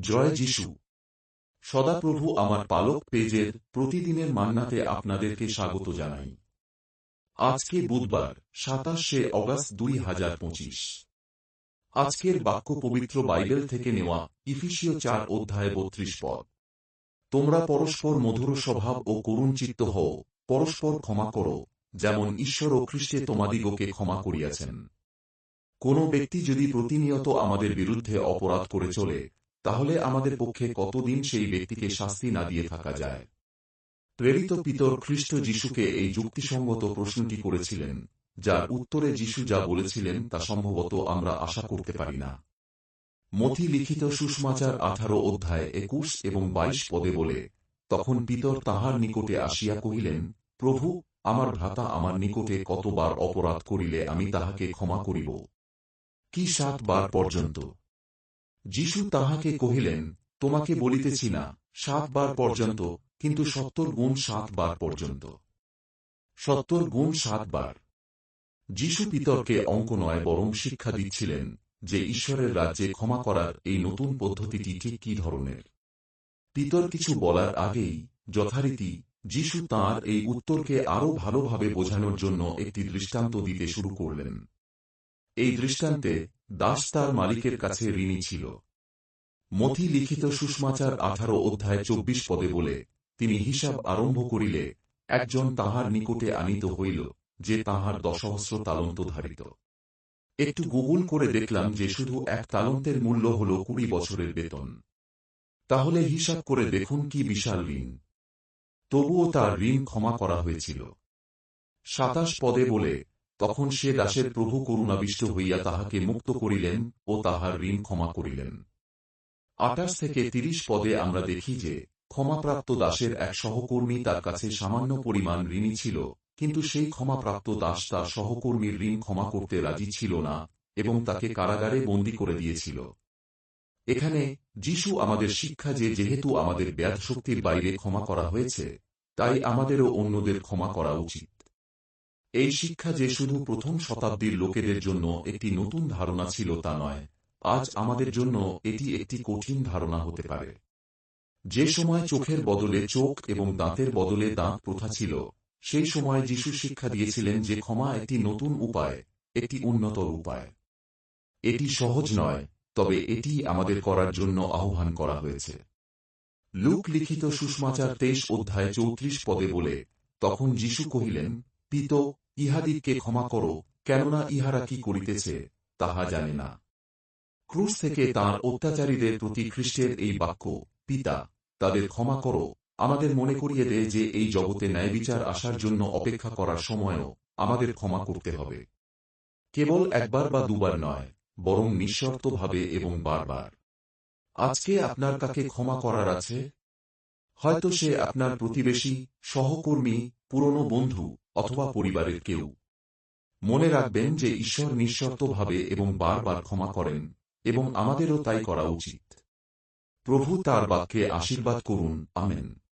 জয় যিশু। সদাপ্রভু আমার পালক পেজের প্রতিদিনের মান্নাতে আপনাদেরকে স্বাগত জানাই। আজকে বুধবার, সাতাশে অগাস্ট দুই হাজার পঁচিশ। আজকের বাক্য পবিত্র বাইবেল থেকে নেওয়া ইফিসীয় চার অধ্যায় বত্রিশ পদ। তোমরা পরস্পর মধুর স্বভাব ও করুণচিত্ত হও, পরস্পর ক্ষমা করো, যেমন ঈশ্বর ও খ্রিস্টে তোমাদিগকে ক্ষমা করিয়াছেন। কোন ব্যক্তি যদি প্রতিনিয়ত আমাদের বিরুদ্ধে অপরাধ করে চলে তাহলে আমাদের পক্ষে কতদিন সেই ব্যক্তিকে শাস্তি না দিয়ে থাকা যায়? প্রেরিত পিতর খ্রিস্ট যিশুকে এই যুক্তিসঙ্গত প্রশ্নটি করেছিলেন, যার উত্তরে যিশু যা বলেছিলেন তা সম্ভবত আমরা আশা করতে পারি না। মথি লিখিত সুষমাচার আঠারো অধ্যায় একুশ এবং বাইশ পদে বলে, তখন পিতর তাহার নিকটে আসিয়া কহিলেন, প্রভু, আমার ভ্রাতা আমার নিকটে কতবার অপরাধ করিলে আমি তাহাকে ক্ষমা করিব? কি সাতবার পর্যন্ত যিশু তাহাকে কহিলেন, তোমাকে বলিতেছি না সাতবার পর্যন্ত, কিন্তু সত্তর গুণ সাতবার পর্যন্ত। সত্তর গুণ সাতবার যিশু পিতরকে অঙ্ক নয় বরং শিক্ষা দিচ্ছিলেন যে ঈশ্বরের রাজ্যে ক্ষমা করার এই নতুন পদ্ধতিটি ঠিক কি ধরনের। পিতর কিছু বলার আগেই যথারীতি যিশু তাঁর এই উত্তরকে আরও ভালোভাবে বোঝানোর জন্য একটি দৃষ্টান্ত দিতে শুরু করলেন। এই দৃষ্টান্তে দাস তার মালিকের কাছে ঋণী ছিল। মথি লিখিত সুষমাচার আঠারো অধ্যায় চব্বিশ পদে বলে, তিনি হিসাব আরম্ভ করিলে একজন তাহার নিকটে আনিত হইল, যে তাহার দশহস্র তালন্ত ধারিত। একটু গুগল করে দেখলাম যে শুধু এক তালন্তের মূল্য হল কুড়ি বছরের বেতন। তাহলে হিসাব করে দেখুন কি বিশাল ঋণ। তবুও তার ঋণ ক্ষমা করা হয়েছিল। সাতাশ পদে বলে তখন সে দাসের প্রভু করুণাবিষ্ট হইয়া তাহাকে মুক্ত করিলেন ও তাহার ঋণ ক্ষমা করিলেন। আটাশ থেকে তিরিশ পদে আমরা দেখি যে ক্ষমাপ্রাপ্ত দাসের এক সহকর্মী তার কাছে সামান্য পরিমাণ ঋণী ছিল, কিন্তু সেই ক্ষমাপ্রাপ্ত দাস তার সহকর্মীর ঋণ ক্ষমা করতে রাজি ছিল না এবং তাকে কারাগারে বন্দী করে দিয়েছিল। এখানে, যিশু আমাদের শিক্ষা যে যেহেতু আমাদের ব্যাধ শক্তির বাইরে ক্ষমা করা হয়েছে, তাই আমাদেরও অন্যদের ক্ষমা করা উচিত। এই শিক্ষা যে শুধু প্রথম শতাব্দীর লোকেদের জন্য একটি নতুন ধারণা ছিল তা নয়, আজ আমাদের জন্য এটি একটি কঠিন ধারণা হতে পারে। যে সময় চোখের বদলে চোখ এবং দাঁতের বদলে দাঁত প্রথা ছিল, সেই সময় যিশু শিক্ষা দিয়েছিলেন যে ক্ষমা একটি নতুন উপায়, একটি উন্নতর উপায়। এটি সহজ নয়, তবে এটি আমাদের করার জন্য আহ্বান করা হয়েছে। লুক লিখিত সুষমাচার তেইশ অধ্যায় চৌত্রিশ পদে বলে, তখন যিশু কহিলেন, পিত ইহাদিগকে ক্ষমা করো, কেননা ইহারা কি করিতেছে, তাহা জানে না। ক্রুশ থেকে তাঁর অত্যাচারীদের প্রতি খ্রিস্টের এই বাক্য, পিতা, তাদের ক্ষমা করো, আমাদের মনে করিয়ে দেয় যে এই জগতে ন্যায়বিচার আসার জন্য অপেক্ষা করার সময়ও আমাদের ক্ষমা করতে হবে। কেবল একবার বা দুবার নয়, বরং নিঃশর্তভাবে এবং বারবার। আজকে আপনার কাকে ক্ষমা করার আছে? হয়তো সে আপনার প্রতিবেশী, সহকর্মী, পুরনো বন্ধু অথবা পরিবারের কেউ। মনে রাখবেন যে ঈশ্বর নিঃশর্তভাবে এবং বারবার ক্ষমা করেন এবং আমাদেরও তাই করা উচিত। প্রভু তার বাক্যে আশীর্বাদ করুন। আমেন।